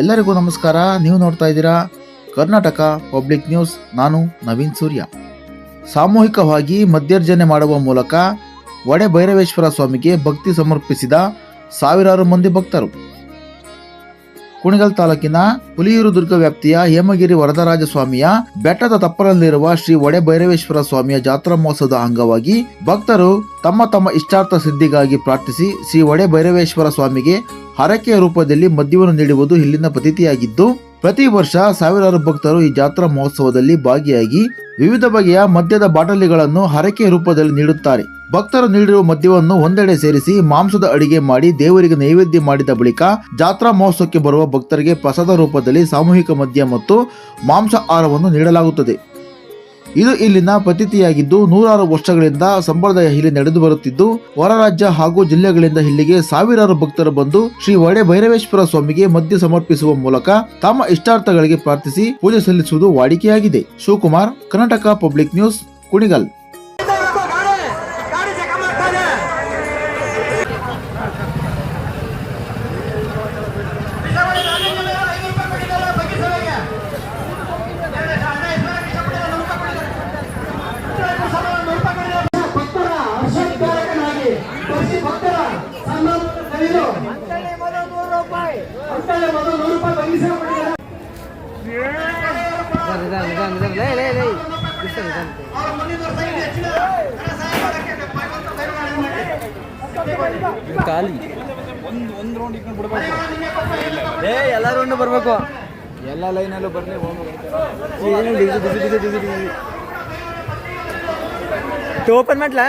ಎಲ್ಲರಿಗೂ ನಮಸ್ಕಾರ. ನೀವು ನೋಡ್ತಾ ಇದ್ದೀರಾ ಕರ್ನಾಟಕ ಪಬ್ಲಿಕ್ ನ್ಯೂಸ್. ನಾನು ನವೀನ್ ಸೂರ್ಯ. ಸಾಮೂಹಿಕವಾಗಿ ಮದ್ಯರ್ಜನೆ ಮಾಡುವ ಮೂಲಕ ಒಡೆ ಭೈರವೇಶ್ವರ ಸ್ವಾಮಿಗೆ ಭಕ್ತಿ ಸಮರ್ಪಿಸಿದ ಸಾವಿರಾರು ಮಂದಿ ಭಕ್ತರು. ಕುಣಿಗಲ್ ತಾಲೂಕಿನ ಹುಲಿಯೂರು ದುರ್ಗ ವ್ಯಾಪ್ತಿಯ ಹೇಮಗಿರಿ ವರದರಾಜ ಸ್ವಾಮಿಯ ಬೆಟ್ಟದ ತಪ್ಪಲಲ್ಲಿರುವ ಶ್ರೀ ಒಡೆ ಭೈರವೇಶ್ವರ ಸ್ವಾಮಿಯ ಜಾತ್ರಾ ಮಹೋತ್ಸವದ ಅಂಗವಾಗಿ ಭಕ್ತರು ತಮ್ಮ ತಮ್ಮ ಇಷ್ಟಾರ್ಥ ಸಿದ್ಧಿಗಾಗಿ ಪ್ರಾರ್ಥಿಸಿ ಶ್ರೀ ಒಡೆ ಭೈರವೇಶ್ವರ ಸ್ವಾಮಿಗೆ ಹರಕೆಯ ರೂಪದಲ್ಲಿ ಮದ್ಯವನ್ನು ನೀಡುವುದು ಇಲ್ಲಿನ ಪ್ರತೀತಿಯಾಗಿದ್ದು, ಪ್ರತಿ ವರ್ಷ ಸಾವಿರಾರು ಭಕ್ತರು ಈ ಜಾತ್ರಾ ಮಹೋತ್ಸವದಲ್ಲಿ ಭಾಗಿಯಾಗಿ ವಿವಿಧ ಬಗೆಯ ಮದ್ಯದ ಬಾಟಲಿಗಳನ್ನು ಹರಕೆಯ ರೂಪದಲ್ಲಿ ನೀಡುತ್ತಾರೆ. ಭಕ್ತರು ನೀಡಿರುವ ಮದ್ಯವನ್ನು ಒಂದೆಡೆ ಸೇರಿಸಿ ಮಾಂಸದ ಅಡಿಗೆ ಮಾಡಿ ದೇವರಿಗೆ ನೈವೇದ್ಯ ಮಾಡಿದ ಬಳಿಕ ಜಾತ್ರಾ ಮಹೋತ್ಸವಕ್ಕೆ ಬರುವ ಭಕ್ತರಿಗೆ ಪ್ರಸಾದ ರೂಪದಲ್ಲಿ ಸಾಮೂಹಿಕ ಮದ್ಯ ಮತ್ತು ಮಾಂಸ ಆಹಾರವನ್ನು ನೀಡಲಾಗುತ್ತದೆ. ಇದು ಇಲ್ಲಿನ ಪ್ರತೀತಿಯಾಗಿದ್ದು ನೂರಾರು ವರ್ಷಗಳಿಂದ ಸಂಪ್ರದಾಯ ಇಲ್ಲಿ ನಡೆದು ಬರುತ್ತಿದ್ದು ಹೊರ ರಾಜ್ಯ ಹಾಗೂ ಜಿಲ್ಲೆಗಳಿಂದ ಇಲ್ಲಿಗೆ ಸಾವಿರಾರು ಭಕ್ತರು ಬಂದು ಶ್ರೀ ಒಡೆ ಭೈರವೇಶ್ವರ ಸ್ವಾಮಿಗೆ ಮದ್ಯ ಸಮರ್ಪಿಸುವ ಮೂಲಕ ತಮ್ಮ ಇಷ್ಟಾರ್ಥಗಳಿಗೆ ಪ್ರಾರ್ಥಿಸಿ ಪೂಜೆ ಸಲ್ಲಿಸುವುದು ವಾಡಿಕೆಯಾಗಿದೆ. Shivakumar, Karnataka public news, Kunigal. ಮೊದಲು ನೂರು ರೂಪಾಯಿ ಬಗ್ಗಿಸಿಕೊಂಡಿದ್ದಾರೆ ಅವ್ರ ಮುಂದಿನ ವರ್ಷ ಹೆಚ್ಚಿನ ಹಣ ಸಹಾಯ ಮಾಡಕ್ಕೆ ಭಗವಂತ ಕರುಣೆ ಮಾಡಿ. ಖಾಲಿ ಏ ಎಲ್ಲ ರೌಂಡ್ ಬರಬೇಕು ಎಲ್ಲ ಲೈನಲ್ಲೂ ಬರ್ಲಿ ಹೋಗ್ಬೇಕು ಓಪನ್ ಮಾಡ್ಲಾ?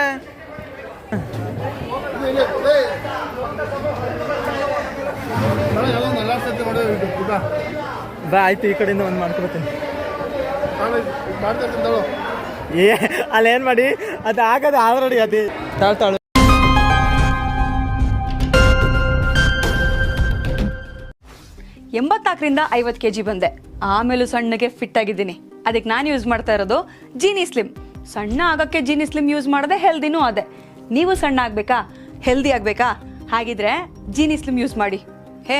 ಬಾ. ಆಯ್ತು, ಈ ಕಡೆಯಿಂದ ಒಂದು ಮಾಡ್ಕೊಬತ್ತೀನಿ ಏ ಅಲ್ಲೇನು ಮಾಡಿ? ಅದು ಆಗದೆ ಆಲ್ರೆಡಿ ಅದೇ. ತಾಳ್ತಾಳು ಎಂಬತ್ತಾಕರಿಂದ ಐವತ್ತು ಕೆ ಜಿ ಬಂದೆ. ಆಮೇಲೂ ಸಣ್ಣಗೆ ಫಿಟ್ ಆಗಿದ್ದೀನಿ. ಅದಕ್ಕೆ ನಾನು ಯೂಸ್ ಮಾಡ್ತಾ ಇರೋದು ಜೀನಿ ಸ್ಲಿಮ್ ಸಣ್ಣ ಆಗೋಕ್ಕೆ ಜೀನಿ ಸ್ಲಿಮ್ ಯೂಸ್ ಮಾಡಿದೆ ಹೆಲ್ದಿನೂ ಅದೇ. ನೀವು ಸಣ್ಣ ಆಗಬೇಕಾ? ಹೆಲ್ದಿ ಆಗಬೇಕಾ? ಹಾಗಿದ್ರೆ ಜೀನಿ ಸ್ಲಿಮ್ ಯೂಸ್ ಮಾಡಿ. ಹೇ